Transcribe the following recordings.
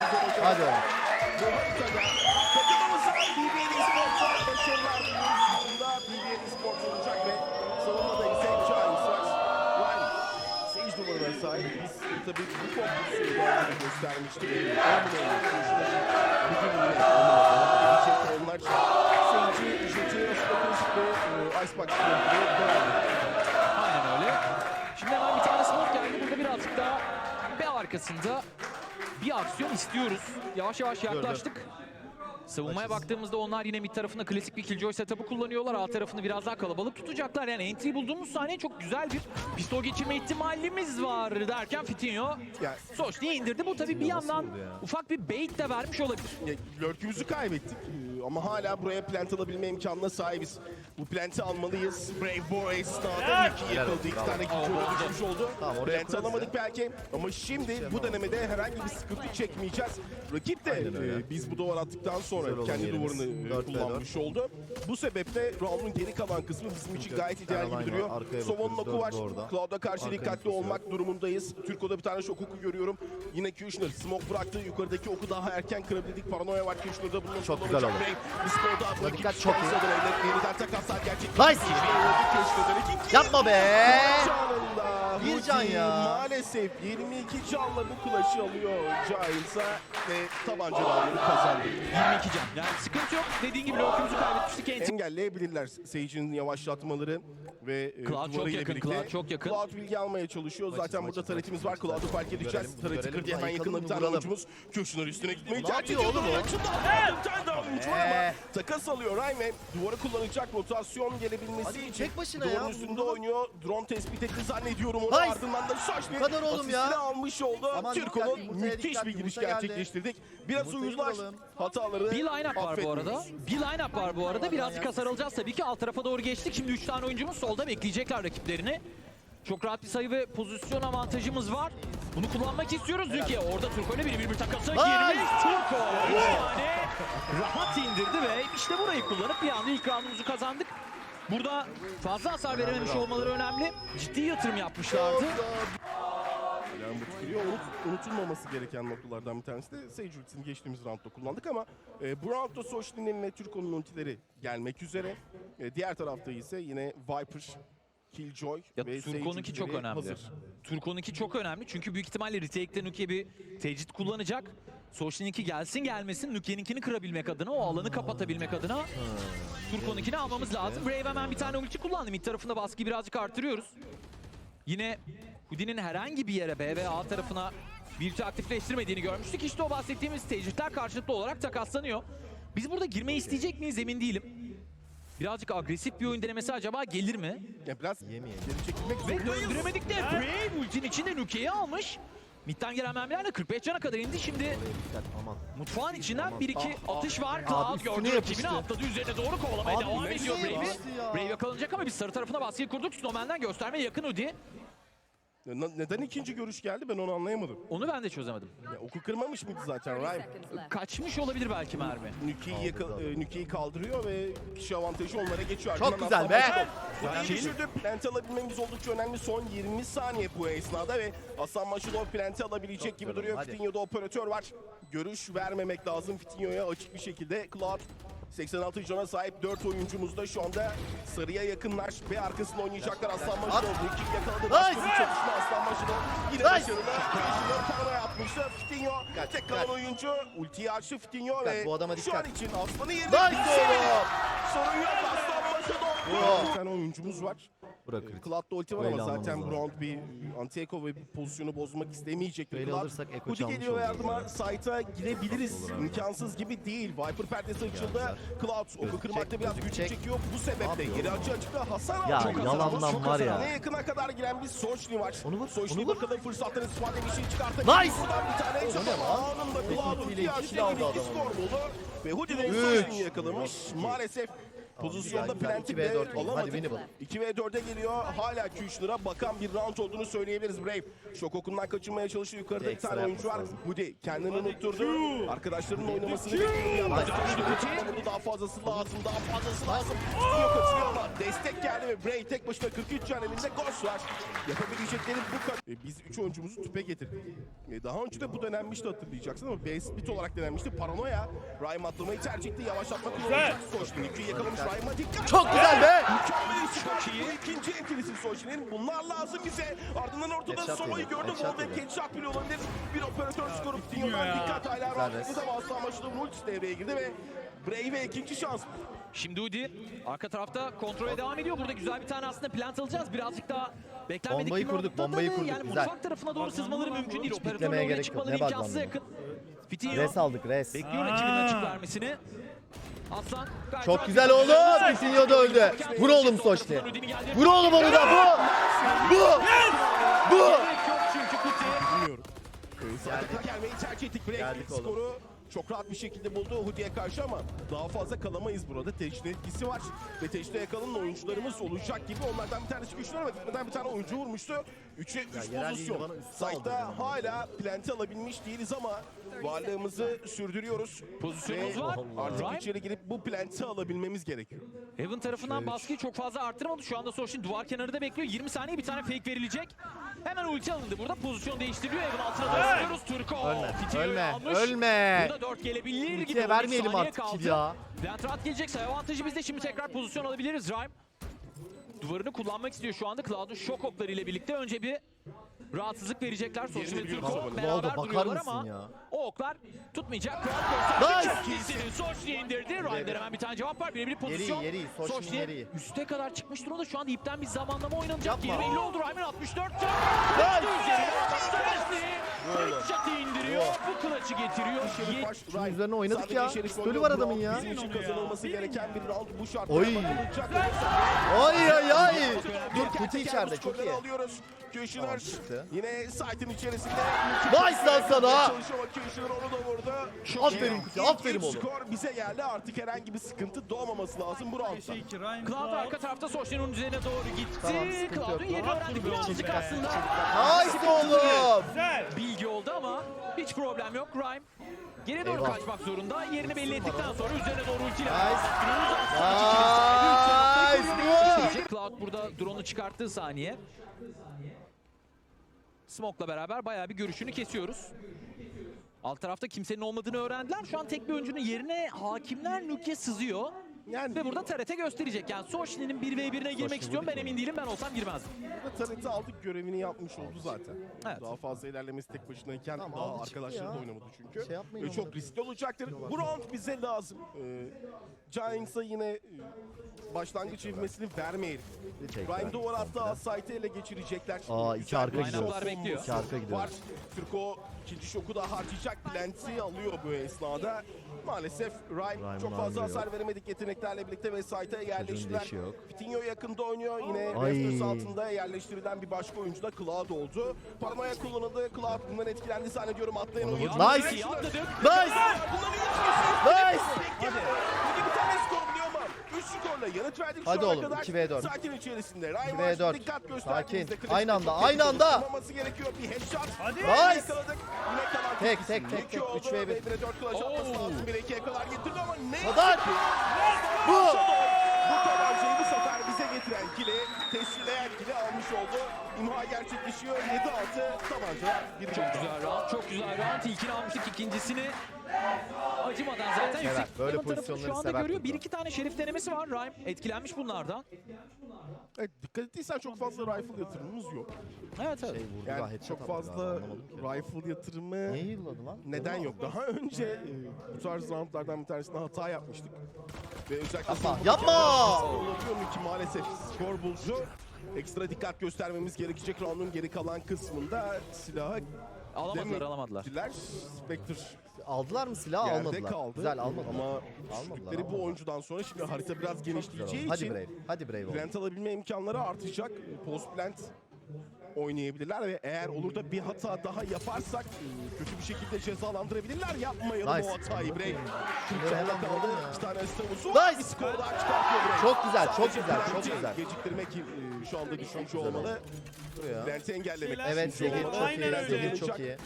Hadi oğlum. Tabii bu onunla geçecek. Onlar Sage'i, Jet'i, Aspakus ve Icebox Aynen öyle. Şimdi hemen bir tane smoke geldi. Burada birazcık daha B arkasında bir aksiyon istiyoruz. Yavaş yavaş yaklaştık. Savunmaya baktığımızda onlar yine mid tarafında klasik bir killjoy setup'ı kullanıyorlar. Alt tarafını biraz daha kalabalık tutacaklar. Yani entry bulduğumuz saniye çok güzel bir pistol geçirme ihtimalimiz var derken Fitinho Yani Soçni'ye indirdi. Bu tabii bir yandan ya? ufak bir bait de vermiş olabilir. Ya, Lurk'ümüzü kaybettik Ee, ama hala buraya plant alabilme imkanına sahibiz. Bu plant'i almalıyız. Brave Boar esnada iki yakaladı. İki tane kill düşmüş oldu. Tamam, oraya Plant kurarız alamadık belki ama şimdi bu denemede herhangi bir sıkıntı çekmeyeceğiz. Rakip de e, biz bu duvar attıktan sonra kendi duvarını e, kullanmış oldu. Bu sebeple round'un geri kalan kısmı bizim için gayet ideal gibi duruyor. dördü orada. Cloud'a karşı Arkaya dikkatli olmak durumundayız. Türko'da bir tane şok oku görüyorum. Yine Kushner smoke bıraktı. Yukarıdaki oku daha erken kırabildik. Paranoya var Kushner'da. Çok güzel oldu. Dikkat, çok iyi. Nice. Yapma be. Bir can ya. Maalesef 22 canla bu klash'ı alıyor Giants'a ve tabanca round'unu kazandı. 22 can. Yani sıkıntı yok. Dediğin gibi lurkümüzü kaybetmiştik. Entry engelleyebilirler Sage'in yavaşlatmaları ve e, Cloud çok yakın, birlikte. Cloud çok yakın. Cloud bilgi almaya çalışıyor. Maçız, Zaten maçız, burada taretimiz var. Cloud'u fark edeceğiz. Tareti kırdı hemen yakında bir tane oyuncumuz. Kushner üstüne gitmeye Ne tercih ediyor. oğlum o? Bir tane daha oyuncu var ama takas alıyor Rayman. Duvarı kullanacak rotasyon gelebilmesi için. tek başına Duvarın ya, üstünde vuralım. oynuyor. Drone tespit etti zannediyorum onu. Nice. Ardından da Bu kadar oğlum ya. almış oldu. Aman dikkat, yumurtaya müthiş dikkat, bir giriş yumurta geldi. gerçekleştirdik. Biraz Yumurtayı vuralım. hataları Bir line-up var bu arada. Bir line-up var bu arada. Birazcık hasar alacağız tabii ki. Alt tarafa doğru geçtik. Şimdi 3 tane oyuncumuz solda bekleyecekler rakiplerini. Çok rahat bir sayı ve pozisyon avantajımız var. Bunu kullanmak istiyoruz çünkü orada Turko ile bir bir takasa Nice. girmiş. Turko 3 tane rahat indirdi ve işte burayı kullanıp bir anda ilk roundumuzu kazandık. Burada fazla hasar verememiş olmaları önemli. Ciddi yatırım yapmışlardı. Yani bu tükürüyor. Unut, unutulmaması gereken noktalardan bir tanesi de Sage ultisini geçtiğimiz roundda kullandık ama e, bu roundda Sochlin'in ve Türko'nun ultileri gelmek üzere. E, diğer tarafta ise yine Viper, Killjoy Ya ve Turko'nunki çok önemli. hazır. Turko'nunki çok önemli çünkü büyük ihtimalle retake'te Nuke bir tecrit kullanacak. Soşni'ninki gelsin gelmesin Nuke'ninkini kırabilmek adına, o alanı kapatabilmek adına Turko'nunkini almamız lazım. Brave hemen bir tane ulti kullandı. Mid tarafında baskıyı birazcık artırıyoruz. Yine Houdin'in herhangi bir yere B ve A tarafına bir ulti aktifleştirmediğini görmüştük. İşte o bahsettiğimiz tecritler karşılıklı olarak takaslanıyor. Biz burada girmeyi isteyecek miyiz emin değilim. Birazcık agresif bir oyun denemesi acaba gelir mi? Ya biraz Yemeyelim. geri çekilmek Ve zorundayız. döndüremedik de Brave ultinin içinde Nuke'yi almış. Mid'den gelen mermiler de 45 cana kadar indi. Şimdi aman. mutfağın içinden Aman. bir iki Ah, atış var. Cloud gördü rakibini atladı. Üzerine doğru kovalamaya Abi devam ediyor Brave'i. Brave yakalanacak ama biz sarı tarafına baskıyı kurduk. Snowman'den göstermeye yakın Udi. Na- Neden ikinci görüş geldi ben onu anlayamadım. Onu ben de çözemedim. Ya, oku kırmamış mıydı zaten Ryan? Kaçmış olabilir belki mermi. Nuke'yi yaka- e, kaldırıyor ve kişi avantajı onlara geçiyor. Çok güzel be. Kuleyi düşürdü. Plant alabilmemiz oldukça önemli. Son 20 saniye bu esnada ve Aslan Maşadov plant'i alabilecek gibi duruyor. hadi. Fitinho'da operatör var. Görüş vermemek lazım Fitinho'ya açık bir şekilde. Cloud 86 cana sahip 4 oyuncumuz da şu anda sarıya yakınlar ve arkasında oynayacaklar Aslan Maşadov. Nuke'yi yakaladı. Başka bir çatışma Aslan Maşadov. Yine başarılı. Fitinho paranoya atmıştı. Fitinho Dikkat, tek dikkat. kalan oyuncu. Ultiyi açtı Fitinho Dikkat, ve bu adama şu an dikkat. için Aslan'ı yerine bitirdi. oğlum. Sorun yok Aslan Maşadov. Bir tane oyuncumuz var. Bırakırız. Cloud'da ulti var Böyle ama zaten almamız bu round bir Antieko ve bir pozisyonu bozmak istemeyecek bir Böyle alırsak Eko çalmış geliyor ve oluruz yardıma ya. site'a girebiliriz. İmkansız gibi değil. Viper perdesi açıldı. Cloud oku kırmakta biraz güç çekiyor. Bu sebeple geri açı açıkta hasar Ya aldı. Çok hasar yalandan. Çok var ya. Ne yakına kadar giren bir Sochni var. Onu vur, Sochni bakalım fırsatları ispat bir şey çıkartacak. Nice. Buradan bir tane çok lan? anında Eko Cloud ultiyle ulti iki açtı. kill aldı gibi iki adam. skor buldu. Ve Hoodie de. Sochni'yi yakalamış. Maalesef Pozisyonda güzel, planti güzel. bile 2v4 oldu. Hadi alamadık. winnable. 2 ve 4'e geliyor. Hala Kushner'a bakan bir round olduğunu söyleyebiliriz Brave. Şok okundan kaçınmaya çalışıyor. Yukarıda bir Ekstra tane oyuncu var. yapması lazım. Kendini unutturdu. Arkadaşlarının oynamasını bekliyor. bunu daha fazlası lazım. Daha fazlası lazım. Tutuyor kaçırıyor ama destek geldi ve Brave tek başına 43 can elinde Ghost var. Yapabilecekleri bu kadar. E, biz 3 oyuncumuzu tüpe getirdik. E, daha önce de bu denenmişti hatırlayacaksın ama base split olarak denenmişti. Paranoya. Rhyme atlamayı tercih etti. Yavaşlatmak kullanacak. Soştin 2'yi yakalamış. Çok güzel be. Çok iyi. İkinci etkilisi Soşin'in. Bunlar lazım bize. Ardından ortada yedi, gördüm. headshot Orada yedi. headshot bile olabilir. Bir operatör skoru Tinyo'dan dikkat. Hala round'da res. ama asla amaçlı Multis devreye girdi ve Brave'e ikinci şans. Şimdi Udi arka tarafta kontrole devam ediyor. Burada güzel bir tane aslında plant alacağız. Birazcık daha beklenmedik Bombayı bir kurduk, bombayı da kurduk, Yani güzel. mutfak tarafına doğru sızmaları mümkün değil. Piklemeye oraya gerek yok. çıkmaları Ne imkansıza yakın. Fitinho Res aldık res. bekliyor rakibinin açık vermesini. Çok güzel oğlum. Fitinho da öldü. Vur oğlum Soçli. Vur oğlum onu da bu. Bu. Bu. Geldik. Geldik oğlum. skoru çok rahat bir şekilde buldu Hudi'ye karşı ama daha fazla kalamayız burada. Tecrübe etkisi var. Ve tecrübe yakalanın oyuncularımız olacak gibi. Onlardan bir tanesi güçlü ama gitmeden bir tane oyuncu vurmuştu. 3'e 3 yerel pozisyon. yani. hala planti alabilmiş değiliz ama varlığımızı sürdürüyoruz. Pozisyonumuz Ve var. Artık Rhyme. içeri girip bu planti alabilmemiz gerekiyor. Heaven tarafından baskıyı çok fazla arttırmadı. Şu anda Soşin duvar kenarında bekliyor. 20 saniye bir tane fake verilecek. Hemen ulti alındı. Burada pozisyon değiştiriliyor. Heaven altına doğru sürüyoruz. Turko. Ölme, ölme, almış. ölme. Burada 4 gelebilir gibi. Ultiye 13 vermeyelim artık kaldı. ya. Ventrat gelecek. Sayı avantajı bizde. Şimdi tekrar pozisyon alabiliriz. Rhyme. Duvarını kullanmak istiyor şu anda. Cloud'un şok oklarıyla birlikte önce bir rahatsızlık verecekler. Biliyoruz Turko beraber duruyorlar ama ya? o oklar tutmayacak. Cloud. Nice. Soşin'e indirdi. Rhyme'den hemen bir tane cevap var. Birebir pozisyon. yeri yeri iyi. üste kadar çıkmış durumda. Şu anda ipten bir zamanlama oynanacak. Yapma. 20 50 oldu. Rhyme'ın 64 can. Nice. Headshot'ı indiriyor. Bu kılıcı getiriyor. Şunun üzerine oynadık ya. Pistolü var adamın ya. Bizim için kazanılması gereken bir round bu şartlarda. Oy. Ay ay ay. Dur teker içeride çok iyi. alıyoruz. Çıktı. yine site'in içerisinde. Nice lan sana. Kushner onu da vurdu. Aferin ilk aferin oğlum. skor bize geldi. Artık herhangi bir sıkıntı doğmaması lazım bu roundda. Cloud arka tarafta Soşin'in üzerine doğru gitti. Cloud'un yok. yerini öğrendik birazcık aslında. Nice oğlum. Bilgi oldu ama hiç problem yok. Rhyme geri doğru Eyvah. kaçmak zorunda. Yerini belli ettikten sonra üzerine doğru ultiyle. Nice. Nice. İşte Cloud burada drone'u çıkarttığı saniye. Smoke'la beraber bayağı bir görüşünü kesiyoruz. Alt tarafta kimsenin olmadığını öğrendiler. Şu an tek bir oyuncunun yerine hakimler Nuke sızıyor. Yani Ve burada TRT gösterecek. Yani Soşni'nin 1v1'ine girmek istiyorum. Ben emin değilim. Ben olsam girmezdim. burada Taret'i aldık görevini yapmış oldu zaten. Evet. Daha fazla ilerlemesi tek başınayken Tamam, daha aldı çıktı arkadaşları da ya. oynamadı çünkü. Şey yapmayın Ee, çok onları. riskli olacaktır. Bu round bize lazım. Ee, Giants'a yine e, başlangıç ivmesini vermeyelim. Ryan duvar hatta site'ı ele geçirecekler. Aa, iki Güzel arka bir gidiyor. bekliyor. İki arka gidiyor. Var. Türko ikinci şoku da harcayacak. Plant'i alıyor bu esnada. Maalesef Ryan Ryan çok fazla hasar veremedik yeteneklerle birlikte ve site'a yerleştiler. yok. Fitinho yakında oynuyor. Yine Ay. Rafters altında yerleştirilen bir başka oyuncu da Cloud oldu. Paranoya kullanıldı. Cloud bundan etkilendi zannediyorum. Atlayan oyuncu. Nice. İyi atladık. Nice. Bundan iyi Nice. Hadi. Bugün bir tane skor buluyor ama 3 skorla yanıt verdik Hadi şu ana oğlum, kadar. 2v4. Sakin içerisinde. Ryan 2v4. Marsh dikkat gösterdiğimizde Sakin. Aynı anda, aynı anda. tutulmaması gerekiyor. Bir headshot. Hadi. Nice. Yakaladık. Yine kalan Tek, tek, tek, tek. oldu. Üç ve bir. Ve 1'e 4 kulaç atması Oo. lazım. 1'e 2'ye kadar getirdi ama ne? Kadar. Bu. Bu tabancayı bu sefer bize getiren kili, tescilleyen kili almış oldu. İmha gerçekleşiyor. 7-6 tabanca. Çok güzel round, çok güzel round. İlkini almıştık, ikincisini acımadan zaten Sever, yüksek böyle pozisyonları şu anda sever görüyor. Bir iki tane şerif denemesi var. Rhyme etkilenmiş bunlardan. Evet, dikkat ettiysen çok fazla rifle yatırımımız yok. Evet evet. Şey vurdu da Yani headshot çok fazla galiba, anlamadım ki. rifle yatırımı Niye yılladı lan? neden yok? Daha önce e, bu tarz roundlardan bir tanesinde hata yapmıştık. Ve özellikle Yapma, savunmadaki yapma! mu ki maalesef skor bulucu. Ekstra dikkat göstermemiz gerekecek roundun geri kalan kısmında silahı Alamadılar, alamadılar. Diler Spectre Aldılar mı silah yerde almadılar. kaldı. Güzel almadılar. Ama Almadılar, düştükleri bu oyuncudan sonra şimdi harita biraz genişleyeceği Hadi için Brave. Hadi Brave oğlum. plant alabilme imkanları artacak. Post plant oynayabilirler ve eğer olur da bir hata daha yaparsak e, kötü bir şekilde cezalandırabilirler. Yapmayalım Nice. o hatayı Brave. Kaldı. İki tane. Nice. Çıkartıyor Brave. Çok güzel, çok Sadece güzel, çok güzel. Geciktirmek e, şu anda düşünce güzel olmalı. Buraya. Brent'i engellemek Evet Zehir çok iyi. Zehir çok iyi.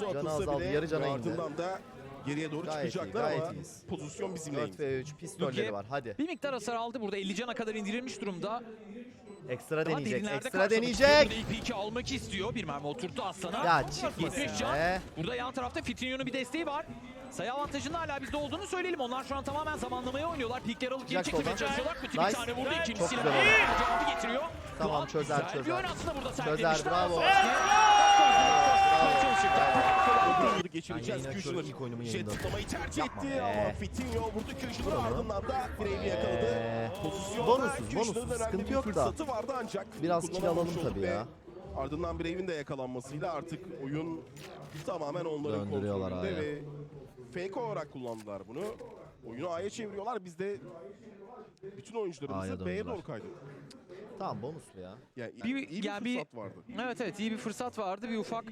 Canı atılsa azaldı, bile yarı cana indi. da geriye doğru Gayet iyi, çıkacaklar gayet ama iyiyiz. pozisyon 4 bizimleydi. ve 3 pistolleri Luki- var hadi. Bir miktar hasar aldı burada 50 cana kadar indirilmiş durumda. Ekstra Daha deneyecek, derinlerde ekstra karşılamak deneyecek. Burada ilk almak istiyor. Bir mermi oturttu Aslan'a. Ya çıkmasın 70 can. be. Burada yan tarafta Fitinho'nun bir desteği var. Sayı avantajının hala bizde olduğunu söyleyelim. Onlar şu an tamamen zamanlamaya oynuyorlar. Pikler alıp geri Güzel çekilmeye çalışıyorlar. Kötü Nice. bir tane vurdu. Çok İkincisiyle güzel oldu. cevabı getiriyor. Tamam, Cloud çözer, güzel bir çözer. oyun aslında burada Çözer, sergilemişler. bravo. Roundu geçireceğiz. Açıyorum, ilk oyunumu jet tıklamayı tercih etti ama Fitinho vurdu onu. ardından da yakaladı. Ee, Pozisyonda bonusuz, Kushner'ın bonusuz, önemli sıkıntı bir yok da. fırsatı vardı ancak Biraz kill alalım tabii ya. Ardından Brave'in de yakalanmasıyla artık oyun tamamen onların kontrolünde ve fake olarak kullandılar bunu. Oyunu A'ya çeviriyorlar. Biz de bütün oyuncularımızı B'ye doğru kaydık. Tamam bonuslu ya. Yani Bir- iyi bir yani bir- fırsat vardı. Evet evet iyi bir fırsat vardı. Bir ufak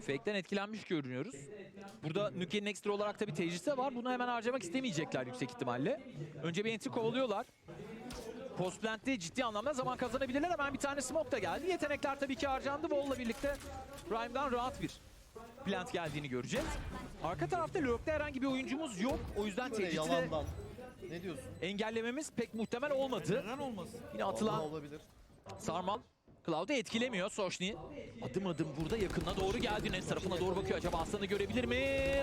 fake'ten etkilenmiş görünüyoruz. Burada Nuke'nin ekstra olarak tabii tecrübesi de var. Bunu hemen harcamak istemeyecekler yüksek ihtimalle. Önce bir entry kovalıyorlar. Post plant'te ciddi anlamda zaman kazanabilirler. Hemen bir tane smoke da geldi. Yetenekler tabii ki harcandı. Wall'la birlikte Rhyme'dan rahat bir plant geldiğini göreceğiz. Arka tarafta Lurk'ta herhangi bir oyuncumuz yok. O yüzden yalandan. Ne diyorsun? engellememiz pek muhtemel olmadı. Neden olmasın? Yine atılan olabilir. Sarmal Cloud'u etkilemiyor Soşni. Adım adım burada yakınına doğru geldi. Nes tarafına doğru bakıyor. Acaba Aslan'ı görebilir mi?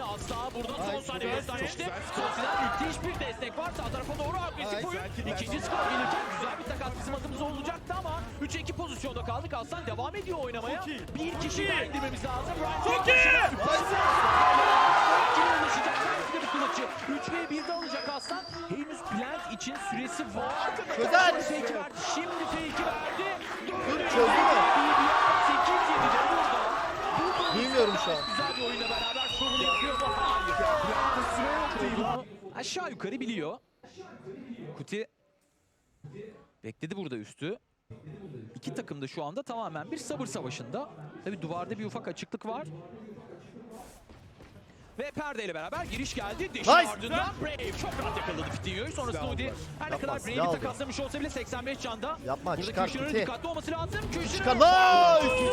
Asla burada son saniye göstermişti. Soşni'den müthiş bir destek var. Sağ tarafa doğru agresif oyun. İkinci skor gelirken güzel bir takas bizim adımıza olacaktı ama 3'e 2 pozisyonda kaldık. Aslan devam ediyor oynamaya. Bir kişi daha indirmemiz lazım. Çok iyi. Yukarı biliyor. Kuti bekledi burada üstü. İki takım da şu anda tamamen bir sabır savaşında. Tabi duvarda bir ufak açıklık var. Ve perdeyle beraber giriş geldi. Dişin Nice. ardından Brave çok rahat yakaladı Fitinho'yu. Sonrasında Udi her ne kadar Brave'i takaslamış olsa bile 85 canda. Yapma, Burada çıkar Kuti. dikkatli olması lazım. Çıkar. Nice!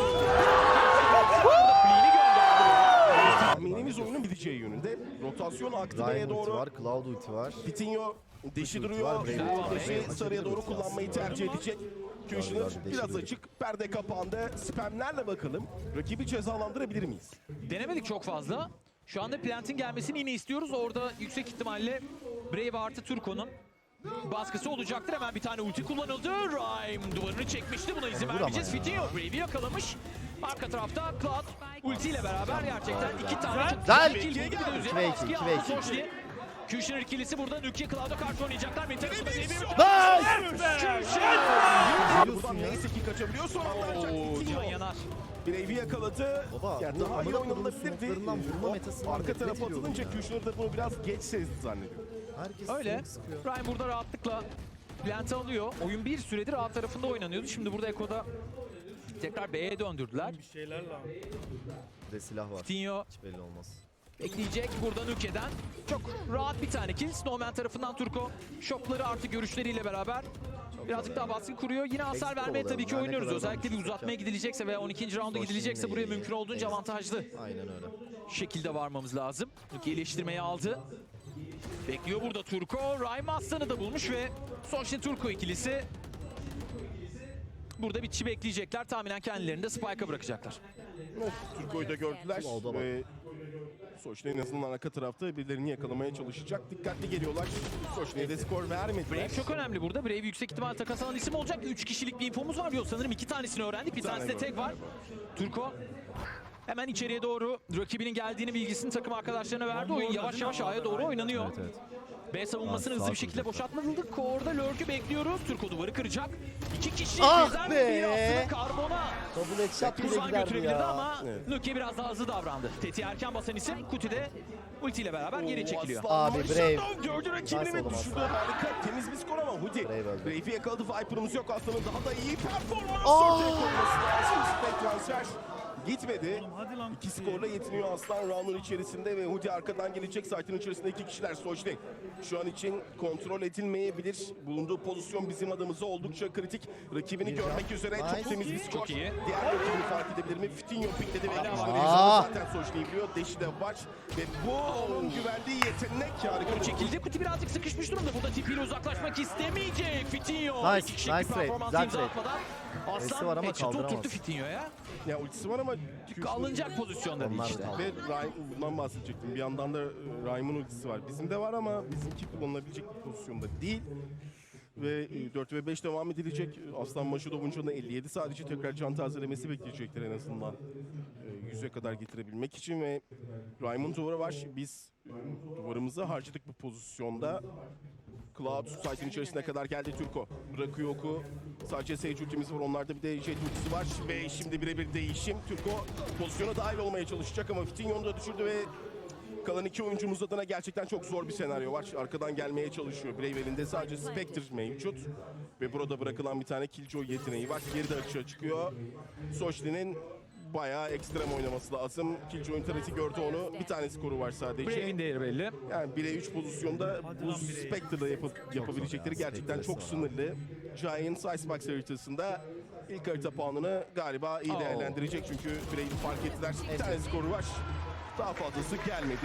Tahminimiz oyunun biteceği yönünde. Rotasyon ulti doğru. var, Cloud ulti var. Pitinho deşi duruyor. Bu deşi sarıya doğru kullanmayı tercih edecek. Deşi biraz açık. Perde kapandı. Spamlerle bakalım. Rakibi cezalandırabilir miyiz? Denemedik çok fazla. Şu anda Plant'in gelmesini yine istiyoruz. Orada yüksek ihtimalle Brave artı Turco'nun baskısı olacaktır. Hemen bir tane ulti kullanıldı. Rhyme duvarını çekmişti. Buna izin vermeyeceğiz. Fitinho Brave'i yakalamış. Arka tarafta Cloud ultiyle beraber gerçekten iki tane Güzel. kill buldu. Bir de İki ve üzerine iki, baskıyı iki ve aldı iki. Soşni. Kushner ikilisi burada Nuki Cloud'a karşı oynayacaklar. Mentalist'ı da Brave'i Nice! Buradan ya? neyse ki kaçabiliyor. Son anda ancak can yanar. Brave'i yakaladı. Baba, bu daha iyi amına kodumun oynanabilirdi. smoke'larından vurma O metasından Arka tarafa atılınca ya. Kushner da bunu biraz geç sezdi zannediyor. Herkes Öyle. Ryan burada rahatlıkla Plant'ı alıyor. Oyun bir süredir A tarafında oynanıyordu. Şimdi burada Eko'da tekrar B'ye döndürdüler. Bir şeyler lazım. Bir de silah var. Tinho Hiç belli olmaz. bekleyecek burada Nuke'den. Çok rahat bir tane kill. Snowman tarafından Turko. Şokları artı görüşleriyle beraber birazcık daha baskı kuruyor. Yine hasar Eksik vermeye tabii ki olalım. Her ne oynuyoruz. kadar Özellikle bir uzatmaya ya. gidilecekse veya 12. rounda Soşin'le gidilecekse buraya mümkün olduğunca avantajlı Aynen öyle. şekilde varmamız lazım. Nuke iyileştirmeyi aldı. Bekliyor burada Turko. Rhyme Aslan'ı da bulmuş ve Soşin Turko ikilisi burada bir çi bekleyecekler. Tahminen kendilerini de Spike'a bırakacaklar. Evet, Turko'yu da gördüler ve Soşne en azından arka tarafta birilerini yakalamaya çalışacak. Dikkatli geliyorlar. Soşne'ye de skor vermediler. Brave çok önemli burada. Brave yüksek ihtimal takas alan isim olacak. 3 kişilik bir infomuz var. Yok sanırım iki tanesini öğrendik. Bir tane tanesi de tek var. Turko Hemen içeriye doğru rakibinin geldiğini bilgisini takım arkadaşlarına verdi. Oyun yavaş yavaş A'ya doğru oynanıyor. Evet evet. B savunmasını Aa, hızlı bir şekilde boşaltmadık. Orada Lurk'ü bekliyoruz. Turko duvarı kıracak. İki kişi Ah birden be! bir aslında Karbon'a Double headshot bile giderdi götürebilirdi ya. ama Evet. Nuke biraz daha hızlı davrandı. Teti erken basan isim Kuti ultiyle beraber geri çekiliyor. Abi, Brave. Gördü rakibini ve düşürdü. Harika temiz bir skor ama öldü. Brave'i yakaladı. Viper'ımız yok. Aslan'ın daha da iyi performans ortaya koyması lazım. Spek transfer gitmedi. İki skorla yetiniyor Aslan round'un içerisinde ve Hoodie arkadan gelecek. Site'ın içerisinde iki kişiler Sojni. Şu an için kontrol edilmeyebilir. Bulunduğu pozisyon bizim adımıza oldukça kritik. Rakibini Bir görmek üzere Nice. çok temiz bir skor. Çok iyi. Diğer rakibini fark edebilir mi? Fitinho pikledi ve! Zaten Sojni'yi biliyor. Deşi de var. Ve bu onun güvendiği yetenek. Harika çekildi. Kuti birazcık sıkışmış durumda. Burada tipiyle uzaklaşmak istemeyecek. Fitinho. Nice, nice trade, güzel trade. Aslan var ama headshot'ı kaldıramaz. oturttu Fitinho'ya. Ya ultisi var ama Alınacak pozisyonda değil Onlar işte. da. Ve Ryan, bundan bahsedecektim. Bir yandan da e, Ryan'ın ultisi var. Bizim de var ama bizimki kullanılabilecek bir pozisyonda değil. Ve e, 4 ve 5 devam edilecek. Aslan Maşudov'un canı 57 sadece tekrar can tazelemesi bekleyecekler en azından. E, 100'e kadar getirebilmek için ve Ryan duvarı var. Biz e, duvarımızı harcadık bu pozisyonda. Cloud site'in içerisine kadar geldi Turko. Bırakıyor oku. Sadece Sage ultimiz var. Onlarda bir de Jet ultisi var. Ve şimdi birebir değişim. Turko pozisyona dahil olmaya çalışacak ama Fitinho'nu da düşürdü ve kalan iki oyuncumuz adına gerçekten çok zor bir senaryo var. Arkadan gelmeye çalışıyor. Brave elinde sadece Spectre mevcut. Ve burada bırakılan bir tane Killjoy yeteneği var. Geri de açığa çıkıyor. Sochli'nin bayağı ekstrem oynaması lazım. Killjoy'un tareti gördü onu. Bir tane skoru var sadece. Brave'in değeri belli. Yani 1'e 3 pozisyonda bu Spectre'da yapıp, yapabilecekleri ya, gerçekten çok sınırlı. Giants Icebox haritasında ilk harita puanını galiba iyi Oo. değerlendirecek çünkü Brave'i fark ettiler. Bir tane skoru var. Daha fazlası gelmedi.